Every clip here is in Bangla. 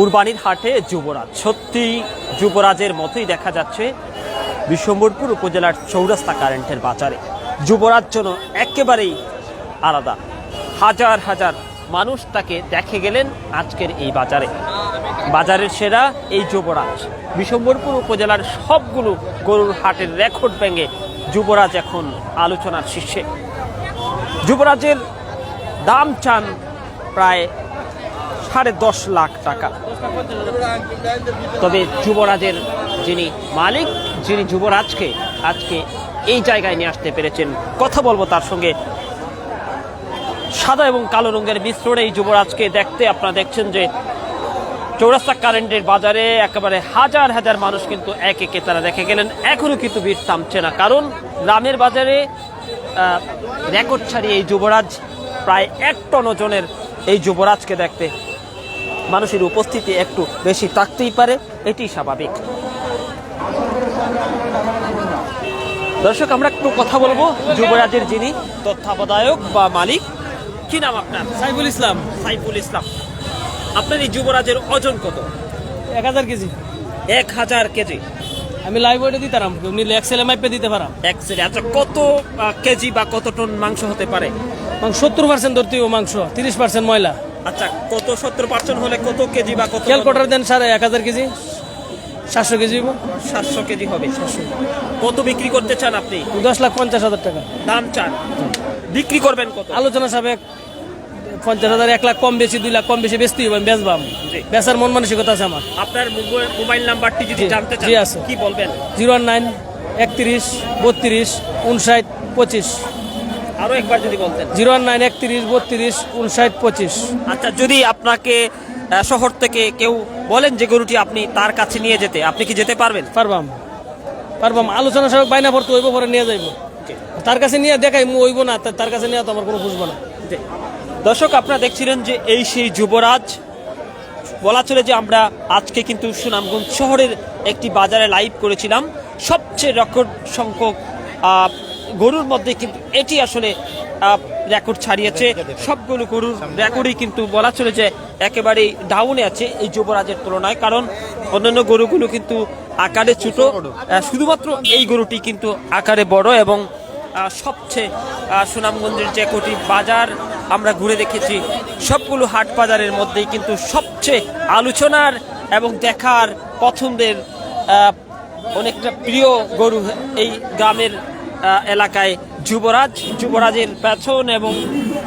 কুরবানির হাটে যুবরাজ। সত্যি, যুবরাজের মতোই দেখা যাচ্ছে বিশ্বম্বরপুর উপজেলার চৌরাস্তা কারেন্টের বাজারে। যুবরাজ যেন একেবারেই আলাদা। হাজার হাজার মানুষ তাকে দেখে গেলেন আজকের এই বাজারে। বাজারের সেরা এই যুবরাজ। বিশ্বম্বরপুর উপজেলার সবগুলো গরুর হাটের রেকর্ড ভেঙে যুবরাজ এখন আলোচনার শীর্ষে। যুবরাজের দাম চান প্রায় সাড়ে দশ লাখ টাকা। তবে যুবরাজের যিনি মালিক, যিনি যুবরাজকে আজকে এই জায়গায় নিয়ে আসতে পেরেছেন, কথা বলব তার সঙ্গে। সাদা এবং কালো রঙের মিশ্রণে এই যুবরাজকে দেখতে আপনারা দেখছেন যে চৌরাস্তা কারেন্টের বাজারে একেবারে হাজার হাজার মানুষ কিন্তু এক একে তারা দেখে গেলেন। এখনও কিন্তু ভিড় থামছে না, কারণ গ্রামের বাজারে রেকর্ড ছাড়িয়ে এই যুবরাজ প্রায় এক টন ওজনের এই যুবরাজকে দেখতে মানুষের উপস্থিতি একটু বেশি থাকতেই পারে এটি স্বাভাবিক। দর্শক আমরা একটু কথা বলব যুবরাজের যিনি তত্ত্বাবধায়ক বা মালিক। কি নাম আপনার? সাইফুল ইসলাম। সাইফুল ইসলাম আপনার এই যুবরাজের ওজন কত? এক হাজার কেজি। এক হাজার কেজি। আমি লাইভ ওয়েটে দিতাম উনি এক্সেলে মাইপে দিতে পারাম এক সেরে আচ্ছা কত কেজি বা কত টন মাংস হতে পারে? সত্তর পার্সেন্ট ধরতে মাংস তিরিশ পার্সেন্ট ময়লা। আচ্ছা কত সত্তর পার্সেন্ট হলে কত কেজি বা কত ক্যালকোটার দেন সাড়ে এক হাজার কেজি। সাতশো কেজি সাতশো কেজি হবে। কত বিক্রি করতে চান আপনি? দশ লাখ পঞ্চাশ হাজার টাকা। দাম চান। বিক্রি করবেন কত? আলোচনা সাবেক পঞ্চাশ হাজার এক লাখ কম বেশি দুই লাখ কম বেশি বেচতেই হবে বেচবাম। বেচার মন মানসিকতা আছে আমার। আপনার মোবাইল- নাম্বারটি যদি জানতে জি আছে। কি বলবেন? জিরো নাইন একত্রিশ বত্রিশ উনষাট পঁচিশ। আরও একবার যদি বলতেন। জিরো নাইন একত্রিশ বত্রিশ উনষাট পঁচিশ। আচ্ছা যদি আপনাকে শহর থেকে কেউ বলেন যে গরুটি আপনি তার কাছে নিয়ে যেতে আপনি কি যেতে পারবেন? পারবাম। পারবাম। আলোচনা সব বাইনা পড়তে হইব পরে নিয়ে যাইব। তার কাছে নিয়ে দেখাই মু হইব না তার কাছে নিয়ে তো আমার কোনো বুঝব না। দর্শক আপনারা দেখছিলেন যে এই সেই যুবরাজ। বলা চলে যে আমরা আজকে কিন্তু সুনামগঞ্জ শহরের একটি বাজারে লাইভ করেছিলাম। সবচেয়ে রেকর্ড সংখ্যক গরুর মধ্যে কিন্তু এটি আসলে রেকর্ড ছাড়িয়েছে। সবগুলো গরুর রেকর্ডই কিন্তু বলা চলে যে একেবারেই ডাউনে আছে এই যুবরাজের তুলনায়। কারণ অন্যান্য গরুগুলো কিন্তু আকারে ছোট শুধুমাত্র এই গরুটি কিন্তু আকারে বড় এবং সবচেয়ে সুনামগঞ্জের যে কোটি বাজার আমরা ঘুরে দেখেছি, সবগুলো হাট বাজারের মধ্যেই কিন্তু সবচেয়ে আলোচনার এবং দেখার পছন্দের অনেকটা প্রিয় গরু এই গ্রামের এলাকায় যুবরাজ, যুবরাজের পেছন এবং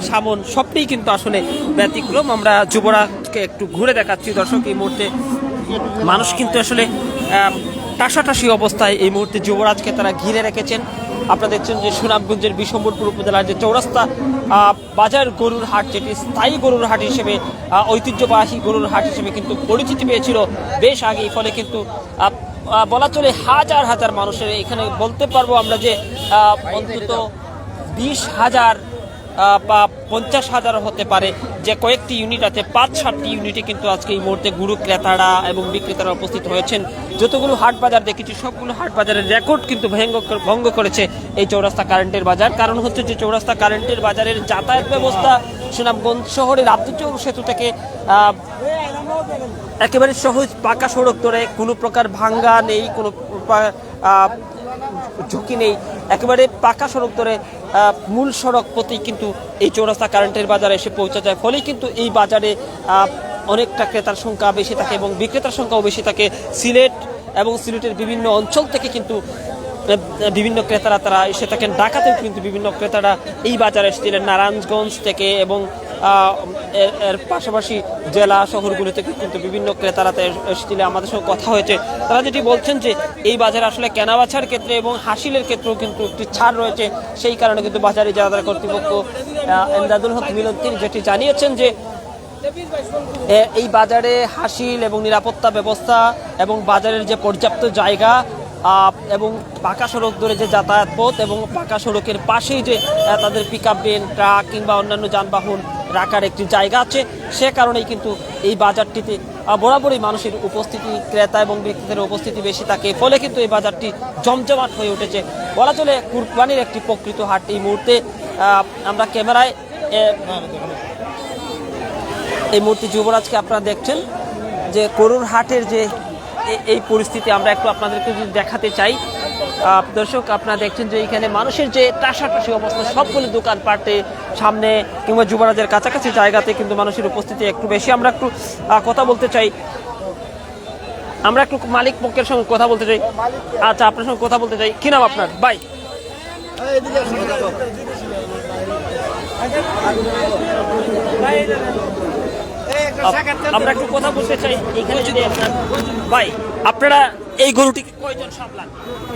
সামন সবটাই কিন্তু আসলে ব্যতিক্রম। আমরা যুবরাজকে একটু ঘুরে দেখাচ্ছি দর্শক, এই মুহূর্তে মানুষ কিন্তু আসলে টাসাটাসি অবস্থায় এই মুহূর্তে যুবরাজকে তারা ঘিরে রেখেছেন। আপনারা দেখছেন যে সুনামগঞ্জের বিশম্বরপুর উপজেলার যে চৌরাস্তা বাজার গরুর হাট, যেটি স্থায়ী গরুর হাট হিসেবে ঐতিহ্যবাহী গরুর হাট হিসেবে কিন্তু পরিচিতি পেয়েছিল। বেশ আগে ফলে কিন্তু বলা চলে হাজার হাজার মানুষের এখানে বলতে পারব আমরা যে অন্তত বিশ হাজার বা পঞ্চাশ হাজার হতে পারে যে কয়েকটি ইউনিট আছে, পাঁচ সাতটি ইউনিটে কিন্তু আজকে এই মুহূর্তে গুরু ক্রেতারা এবং বিক্রেতারা উপস্থিত হয়েছেন। যতগুলো হাট বাজার দেখেছি, সবগুলো হাট বাজারের রেকর্ড কিন্তু ভঙ্গ ভঙ্গ করেছে এই চৌরাস্তা কারেন্টের বাজার। কারণ হচ্ছে যে চৌরাস্তা কারেন্টের বাজারের যাতায়াত ব্যবস্থা সুনামগঞ্জ শহরের আব্দুল সেতু থেকে একেবারে সহজ পাকা সড়ক ধরে কোনো প্রকার ভাঙ্গা নেই, কোনো ঝুঁকি নেই। একেবারে পাকা সড়ক ধরে মূল সড়ক প্রতি কিন্তু এই চৌরাস্তা কারেন্টের বাজারে এসে পৌঁছে যায়। ফলে কিন্তু এই বাজারে অনেকটা ক্রেতার সংখ্যা বেশি থাকে এবং বিক্রেতার সংখ্যাও বেশি থাকে। সিলেট এবং সিলেটের বিভিন্ন অঞ্চল থেকে কিন্তু বিভিন্ন ক্রেতারা তারা এসে থাকেন। ঢাকাতেও কিন্তু বিভিন্ন ক্রেতারা এই বাজারে এসেছিলেন। নারায়ণগঞ্জ থেকে এবং এর- পাশাপাশি জেলা শহরগুলো থেকে কিন্তু বিভিন্ন ক্রেতারা এসেছিলেন, আমাদের সঙ্গে কথা হয়েছে। তারা যেটি বলছেন যে, এই বাজারে আসলে কেনাবেচার ক্ষেত্রে এবং হাসিলের ক্ষেত্রেও কিন্তু একটি ছাড় রয়েছে। সেই কারণে কিন্তু বাজারে যারা কর্তৃপক্ষ এমদাদুল হক মিলন তিনি যেটি জানিয়েছেন যে এই বাজারে হাসিল এবং নিরাপত্তা ব্যবস্থা এবং বাজারের যে পর্যাপ্ত জায়গা এবং পাকা সড়ক ধরে যে যাতায়াত পথ এবং পাকা সড়কের পাশেই যে তাদের পিক আপ ট্রাক কিংবা অন্যান্য যানবাহন রাখার একটি জায়গা আছে। সে কারণেই কিন্তু এই বাজারটিতে বরাবরই মানুষের উপস্থিতি, ক্রেতা এবং বিক্রেতার উপস্থিতি বেশি থাকে। ফলে কিন্তু এই বাজারটি জমজমাট হয়ে উঠেছে। বলা চলে কুরবানির একটি প্রকৃত হাট এই মুহূর্তে। আমরা ক্যামেরায় এই মুহূর্তে যুবরাজকে আপনারা দেখছেন যে করুর হাটের যে এই পরিস্থিতি, আমরা একটু আপনাদেরকে যদি দেখাতে চাই। দর্শক, আপনারা দেখছেন যে এখানে মানুষের যে টাসাটাসি অবস্থা, সবগুলো দোকান পাটে সামনে কিংবা যুবরাজের কাছাকাছি জায়গাতে কিন্তু মানুষের উপস্থিতি একটু বেশি। আমরা একটু কথা বলতে চাই। আমরা একটু মালিক পক্ষের সঙ্গে কথা বলতে চাই। আচ্ছা আপনার সঙ্গে কথা বলতে চাই। কি নাম আপনার? বাই। আমরা একটু কথা বলতে চাই। এখানে যদি আপনার ভাই আপনারা এই গরুটিকে কয়জন সামলান?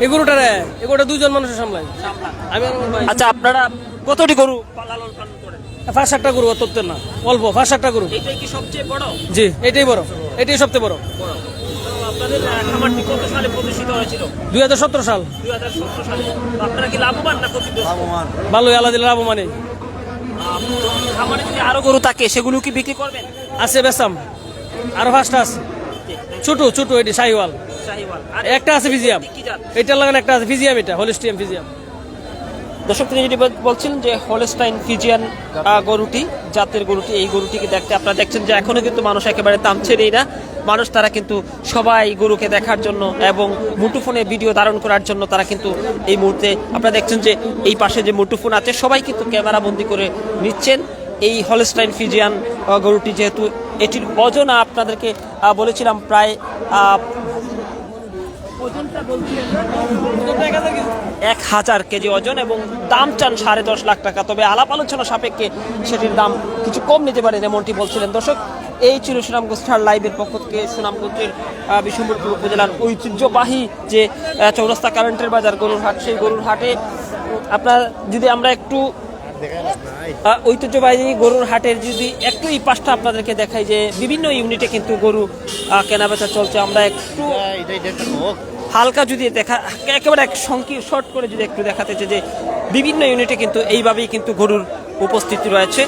এই গরুটারে এই গরুটা দুইজন মানুষের সামলাই। আমি আর আমার ভাই। আচ্ছা আপনারা কতটি গরু লালন পালন করেন? ফার্স্ট একটা গরু তত্ত্বের না। অল্প ফার্স্ট একটা গরু। এটাই কি সবচেয়ে বড়? জি এটাই বড়। এটাই সবচেয়ে বড়। বড়। আপনাদের আহ, খামারটি কত সালে প্রতিষ্ঠিত হয়েছিল? দুই হাজার সতেরো সাল। দুই হাজার সতেরো সালে। আপনারা কি লাভবান না ক্ষতিগ্রস্ত? ভালোই আল্লাহ দিলে লাভ মানে আহ, খামারে যদি আরও গরু থাকে সেগুলো কি বিক্রি করবেন? আছে বেসাম আরও পাঁচটা আছে। ছোট ছোট এটি শাহিওয়াল। একটা আছে ফিজিয়াম। এটা লাগান একটা আছে ফিজিয়াম এটা হলিস্টিয়াম ফিজিয়াম। দর্শক তিনি যেটি বল- বলছিলেন যে হলস্টাইন ফিজিয়ান গরুটি জাতের গরুটি এই গরুটিকে দেখতে আপনারা দেখছেন যে এখনও কিন্তু মানুষ একেবারে দাম ছেড়েই না। মানুষ তারা কিন্তু সবাই গরুকে দেখার জন্য এবং মুঠোফোনে ভিডিও ধারণ করার জন্য তারা কিন্তু এই মুহূর্তে আপনারা দেখছেন যে এই পাশে যে মুঠোফোন আছে সবাই কিন্তু ক্যামেরা বন্দি করে নিচ্ছেন। এই হলস্টাইন ফিজিয়ান গরুটি যেহেতু এটির ওজন আপনাদেরকে বলেছিলাম প্রায় এক হাজার কেজি ওজন এবং দাম চান সাড়ে দশ লাখ টাকা। তবে আলাপ আলোচনা সাপেক্ষে সেটির দাম কিছু কম নিতে পারেন এমনটি বলছিলেন দর্শক। এই ছিল সুনামগঞ্জ লাইভের পক্ষ থেকে সুনামগঞ্জের বিষ্ণুপুর উপজেলার ঐতিহ্যবাহী যে চৌরাস্তা কারেন্টের বাজার, গরুর হাট, সেই গরুর হাটে। আপনার, যদি আমরা একটু ঐতিহ্যবাহী গরুর হাটের যদি একটু এই পাশটা আপনাদেরকে দেখাই যে বিভিন্ন ইউনিটে কিন্তু গরু কেনাবেচা চলছে। আমরা একটু হালকা যদি দেখা, একেবারে এক সংকীর্ণ শর্ট করে যদি একটু দেখাতে চাই যে বিভিন্ন ইউনিটে কিন্তু এইভাবেই কিন্তু গরুর উপস্থিতি রয়েছে।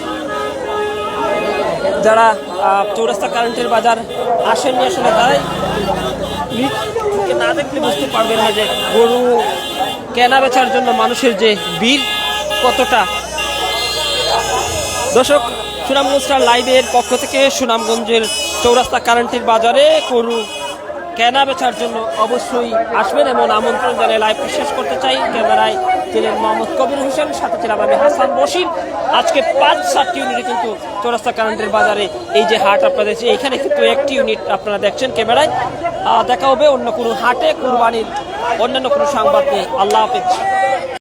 যারা চৌরাস্তা কারেন্টের বাজার আসেননি আসলে তারাই না দেখলে বুঝতে পারবেন না যে গরু কেনা বেচার জন্য মানুষের যে বীর কতটা। দর্শক, সুনামগঞ্জ স্টার লাইভের পক্ষ থেকে সুনামগঞ্জের চৌরাস্তা কারেন্টের বাজারে গরু কেনা বেচার জন্য অবশ্যই আসবেন এমন আমন্ত্রণ জানিয়ে লাইভ শেষ করতে চাই। ক্যামেরায় ছিলেন মোহাম্মদ কবির হোসেন, সাথে ছিলাম আমি হাসান বশির আজকে পাঁচ সাতটি ইউনিটে কিন্তু চৌরাস্তা কারেন্টের বাজারে এই যে হাট আপনাদের এখানে কিন্তু একটি ইউনিট আপনারা দেখছেন ক্যামেরায়। দেখা হবে অন্য কোনো হাটে, কোরবানির অন্যান্য কোনো সংবাদ নেই আল্লাহ হাফেজ।